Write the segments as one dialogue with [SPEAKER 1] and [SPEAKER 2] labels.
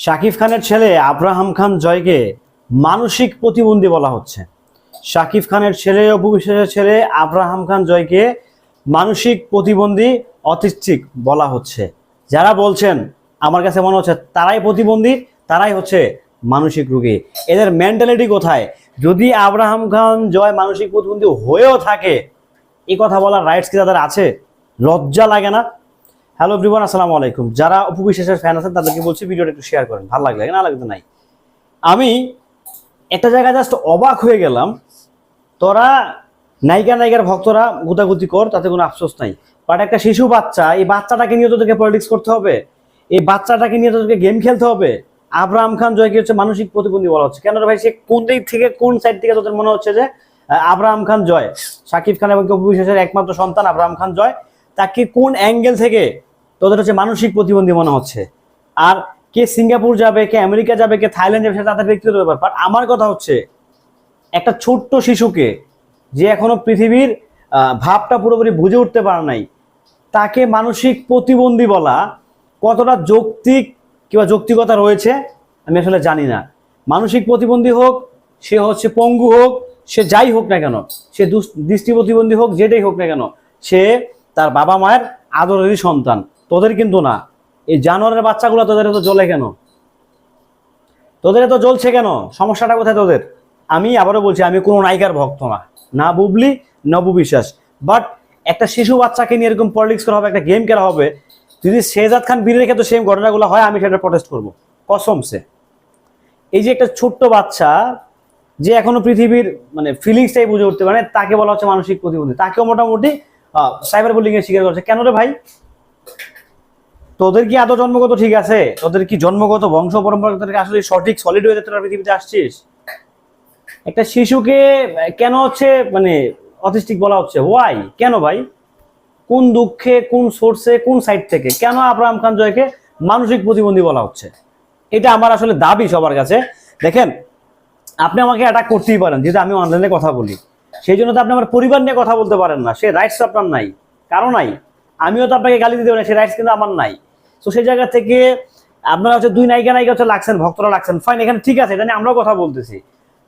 [SPEAKER 1] শাকিব খানের ছেলে আব্রাহাম খান জয়কে মানসিক প্রতিবন্ধী বলা হচ্ছে। শাকিব খানের ছেলে অপু বিশ্বাসের ছেলে আব্রাহাম খান জয়কে মানসিক প্রতিবন্ধী অটিস্টিক বলা হচ্ছে। যারা বলছেন, আমার কাছে মনে হচ্ছে তারাই প্রতিবন্ধী, তারাই হচ্ছে মানসিক রোগী। এদের মেন্টালিটি কোথায়? যদি আব্রাহাম খান জয় মানসিক প্রতিবন্ধী হয়েও থাকে এই কথা বলার রাইটস কি তাদের আছে? লজ্জা লাগে না? হ্যালো এভরিওয়ান আসসালামু আলাইকুম। যারা অপু ফ্যান আছেন, তাদেরকে বলছি ভিডিওটা একটু শেয়ার করেন। ভালো লাগলে, না লাগবে নাই। আমি একটা জায়গায় জাস্ট অবাক হয়ে গেলাম। তোরা, নায়িকা, নায়িকার ভক্তরা গুতাগুতি কর, তাতে কোনো আফসোস নাই। বাট একটা শিশু বাচ্চা, এই বাচ্চাটাকে নিয়ে তোদেরকে পলিটিক্স করতে হবে। এই বাচ্চাটাকে নিয়ে তোদেরকে গেম খেলতে হবে। আব্রাহাম খান জয়কে হচ্ছে মানসিক প্রতিবন্ধী বলা হচ্ছে। কেন ভাই, সে কোন দিক থেকে, কোন সাইড থেকে তোদের মনে হচ্ছে যে আব্রাহাম খান জয়? সাকিব খান এবং অপু একমাত্র সন্তান আব্রাহাম খান জয়? তাকে কোন অ্যাঙ্গেল থেকে তোদের হচ্ছে মানসিক প্রতিবন্ধী মনে হচ্ছে। আর কে সিঙ্গাপুর যাবে, কে আমেরিকা যাবে, কে থাইল্যান্ড যাবে, সেটা তাদের ব্যক্তিগত ব্যাপার। বাট আমার কথা হচ্ছে, একটা ছোট্ট শিশুকে যে এখনও পৃথিবীর ভাবটা পুরোপুরি বুঝে উঠতে পারে নাই, তাকে মানসিক প্রতিবন্ধী বলা কতটা যৌক্তিক কিংবা যৌক্তিকতা রয়েছে, আমি আসলে জানি না। মানসিক প্রতিবন্ধী হোক, সে হচ্ছে পঙ্গু হোক, সে যাই হোক না কেন, সে দৃষ্টি প্রতিবন্ধী হোক, যেটাই হোক না কেন, সে তার বাবা মায়ের আদরেরই সন্তান। তোদের কিন্তু না। এই জানোয়ারের বাচ্চাগুলো তোদের তো জ্বলে কেন? তোদের তো জ্বলছে কেন? সমস্যাটা কোথায় তোদের? আমি আবারও বলছি, আমি কোনো নায়িকার ভক্ত না। না বুবলি, না অপু বিশ্বাস। বাট একটা শিশু বাচ্চাকে নিয়ে এরকম পলিটিক্স করা হবে, একটা গেম খেলা হবে, যদি শেহজাদ খান বীরের ক্ষেত্রে সেম ঘটনাগুলো হয়, আমি সেটা প্রটেস্ট করব। কসম সে। এই যে একটা ছোট্ট বাচ্চা, যে এখনও পৃথিবীর মানে ফিলিংসটাই বুঝে উঠতে পারে তাকে বলা হচ্ছে মানসিক প্রতিবন্ধী। তাকেও মোটামুটি সাইবার বুলিং এর শিকার করছে কেন রে ভাই? তোদের কি আদৌ জন্মগত ঠিক আছে? তোদের কি জন্মগত বংশ পরম্পরা তোদের আসলে সঠিক সলিড হয়ে তোরা পৃথিবীতে আসছিস? একটা শিশুকে কেন হচ্ছে মানে অটিস্টিক বলা হচ্ছে? ওয়াই কেন ভাই? কোন দুঃখে, কোন সোর্সে কোন সাইড থেকে? কেন আব্রাহাম খান জয়কে মানসিক প্রতিবন্ধী বলা হচ্ছে? এটা আমার আসলে দাবি সবার কাছে। দেখেন, আপনি আমাকে অ্যাটাক করতেই পারেন, যেহেতু আমি অনলাইনে কথা বলি। সেই জন্য তো আপনি আমার পরিবার নিয়ে কথা বলতে পারেন না। সে রাইটস আপনার নাই। কারও নাই। আমিও তো আপনাকে গালি দিতে পারি সে রাইটস কিন্তু আমার নাই। তো সেই জায়গা থেকে আপনারা হচ্ছে দুই নায়িকা নায়িকা হচ্ছে লাগছেন, ভক্তরা লাগছেন। ফাইন এখানে ঠিক আছে, এটা নিয়ে আমরাও কথা বলতেছি।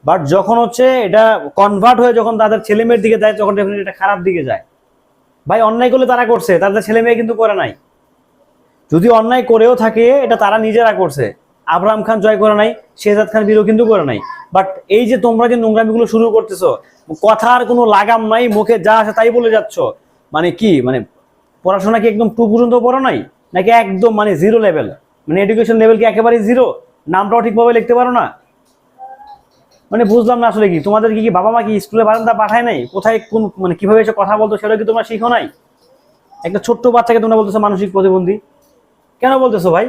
[SPEAKER 1] বাট যখন হচ্ছে এটা কনভার্ট হয়ে যখন তাদের ছেলে মেয়ের দিকে যায়, তখন ডেফিনেটলি এটা খারাপ দিকে যায়। ভাই, অন্যায় করলে তারা করছে, তাদের ছেলে মেয়ে কিন্তু করে নাই। যদি অন্যায় করেও থাকে, এটা তারা নিজেরা করছে। আবরাম খান জয় করে নাই, শেহজাদ খান, বীরও কিন্তু করে নাই। বাট এই যে তোমরা যে নোংরামিগুলো শুরু করতেছো কথার কোনো লাগাম নাই, মুখে যা আছে তাই বলে যাচ্ছ। মানে কি মানে পড়াশোনা কি একদম টু পর্যন্ত পড়ো নাই? নাকি একদম মানে জিরো লেভেল মানে এডুকেশন লেভেল কি একেবারে জিরো নামটাও ঠিকভাবে লিখতে পারো না? মানে বুঝলাম না আসলে কি, তোমাদের কি কি বাবা মা কি স্কুলে বারান্দা পাঠায় নাই? কোথায় কোন মানে কীভাবে এসে কথা বলতো সেটা কি তোমরা শিখো নাই? একটা ছোট্ট বাচ্চাকে তোমরা বলতেছো মানসিক প্রতিবন্ধী। কেন বলতেছো ভাই?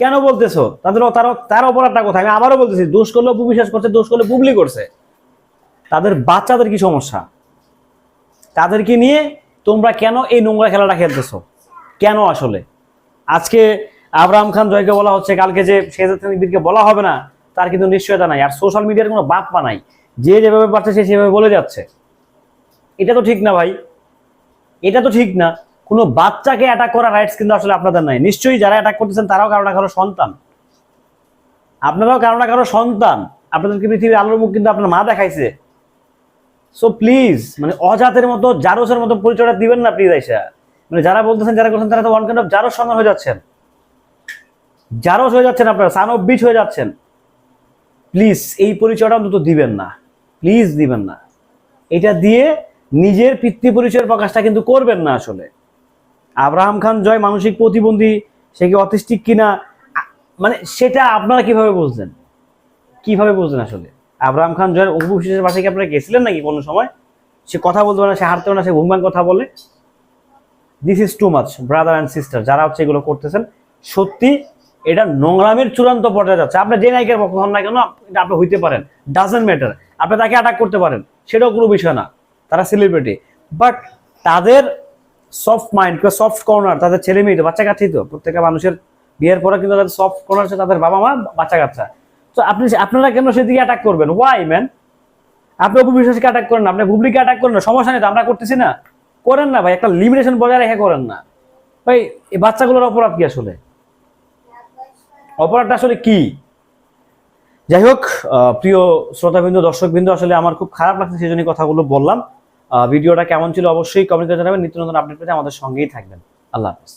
[SPEAKER 1] কেন বলতেছো? তাদের তার তার অপরাধটা কোথায়? আমি আবারও বলতেছি, দোষ করলে অপু বিশ্বাস করছে, দোষ করলে বুবলি করছে। তাদের বাচ্চাদের কি সমস্যা? তাদেরকে নিয়ে তোমরা কেন এই নোংরা খেলাটা খেলতেছো? কেন আসলে? আজকে আবরাম খান জয়কে বলা হচ্ছে, কালকে যে খান বলা হবে না, তার কিন্তু নিশ্চয়তা নাই। আর সোশ্যাল মিডিয়ার কোনো বাপ পা নাই। যে যেভাবে পারছে, সে সেভাবে বলে যাচ্ছে। এটা তো ঠিক না ভাই। এটা তো ঠিক না। কোনো বাচ্চাকে অ্যাটাক করার রাইটস কিন্তু আসলে আপনাদের নাই। নিশ্চয়ই যারা অ্যাটাক করতেছেন, তারাও কারও না কারও সন্তান। আপনারাও কারও না কারও সন্তান। আপনাদেরকে পৃথিবীর আলোর মুখ কিন্তু আপনার মা দেখাইছে। সো প্লিজ মানে অজাতের মতো, জারসের মতো পরিচয়টা দিবেন না প্লিজ আইসা। মানে যারা বলতেছেন, যারা করছেন, তারা তো ওয়ান কাইন্ড অফ জারস সন্তান হয়ে যাচ্ছেন। জারস হয়ে যাচ্ছেন আপনারা সান অফ বিচ হয়ে যাচ্ছেন। প্লিজ এই পরিচয়টা অন্তত দিবেন না। প্লিজ দিবেন না। এটা দিয়ে নিজের পিতৃ পরিচয়ের প্রকাশটা কিন্তু করবেন না আসলে। আব্রাহাম খান জয় মানসিক প্রতিবন্ধী, সে কি অটিস্টিক কিনা মানে সেটা আপনারা কীভাবে বুঝলেন? কীভাবে বুঝলেন আসলে? আব্রাহাম খান জয়ের বিশ্বাসের বাসায় কি আপনারা গেছিলেন নাকি কোনো সময়? সে কথা বলতে পারে না, সে হাঁটতে পারে না, সে ঘুমবান কথা বলে। This is too much brother and sister যারা হচ্ছে এগুলো করতেছেন, সত্যি এটা নোংরামের চূড়ান্ত পর্যায়ে যাচ্ছে। আপনি যে নায়িকার পক্ষ হন না কেন, এটা আপনি হইতে পারেন। ডাজেন্ট ম্যাটার আপনি তাকে অ্যাটাক করতে পারেন। সেটাও কোনো বিষয় না। তারা সেলিব্রিটি বাট তাদের সফট মাইন্ড সফট কর্নার তাদের ছেলে মেয়ে বাচ্চা কাচ্চাই তো। প্রত্যেকটা মানুষের বিয়ের পরে কিন্তু তাদের সফট কর্নার আছে তাদের বাবা মা বাচ্চা কাচ্চা তো আপনি আপনারা কেন সেদিকে অ্যাটাক করবেন? ওয়াই ম্যান আপনি অপু বিশ্বাসকে অ্যাটাক করেন আপনি বুবলিকে অ্যাটাক করেন সমস্যা নেই তো, আমরা করতেছি না। করেন না ভাই, একটা লিমিটেশন বজায় রেখে করেন না। ভাই, এই বাচ্চাগুলোর অপরাধ কি আসলে? অপরাধটা আসলে কি? যাই হোক প্রিয় শ্রোতাবৃন্দ, দর্শকবৃন্দ, আসলে আমার খুব খারাপ লাগছে সেই জন্যই কথাগুলো বললাম। ভিডিওটা কেমন ছিল অবশ্যই কমেন্টে জানাবেন। নিত্য নতুন আপডেট পেতে আমাদের সঙ্গেই থাকবেন। আল্লাহ হাফিজ।